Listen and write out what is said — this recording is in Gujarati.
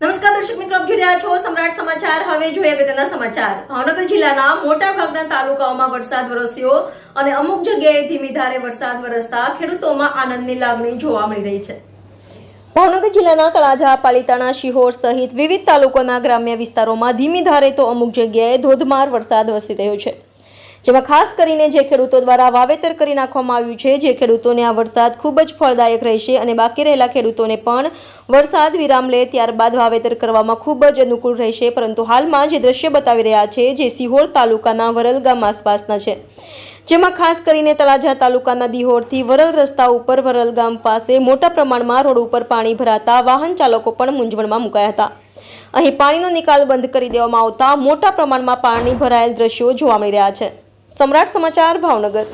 નમસ્કાર દર્શક મિત્રો, આપ જોઈ રહ્યા છો સમ્રાટ સમાચાર. હવે જોઈએ અગત્યના સમાચાર. ભાવનગર જિલ્લાના મોટા ભાગના તાલુકાઓમાં વરસાદ વરસ્યો અને અમુક જગ્યાએ ધીમી ધારે વરસાદ વરસતા ખેડૂતોમાં આનંદની લાગણી જોવા મળી રહી છે. ભાવનગર જિલ્લાના તળાજા, પાલિતાણા, શિહોર સહિત વિવિધ તાલુકાના ગ્રામ્ય વિસ્તારોમાં ધીમી ધારે તો અમુક જગ્યાએ ધોધમાર વરસાદ વરસી રહ્યો છે. જેમાં ખાસ કરીને જે ખેડૂતો દ્વારા વાવેતર કરી નાખવામાં આવ્યું છે, જે ખેડૂતોને આ વરસાદ ખૂબ જ ફળદાયક રહેશે અને બાકી રહેલા ખેડૂતોને પણ વરસાદ વિરામ લે ત્યારબાદ વાવેતર કરવામાં ખૂબ જ અનુકૂળ રહેશે. પરંતુ હાલમાં જે દ્રશ્ય બતાવી રહ્યા છે, જે સિહોર તાલુકાના વરલ ગામ આસપાસના છે. જેમાં ખાસ કરીને તળાજા તાલુકાના દિહોરથી વરલ રસ્તા ઉપર વરલ ગામ પાસે મોટા પ્રમાણમાં રોડ ઉપર પાણી ભરાતા વાહન ચાલકો પણ મૂંઝવણમાં મુકાયા હતા. અહીં પાણીનો નિકાલ બંધ કરી દેવામાં આવતા મોટા પ્રમાણમાં પાણી ભરાયેલ દ્રશ્યો જોવા મળી રહ્યા છે. સમ્રાટ સમાચાર ભાવનગર.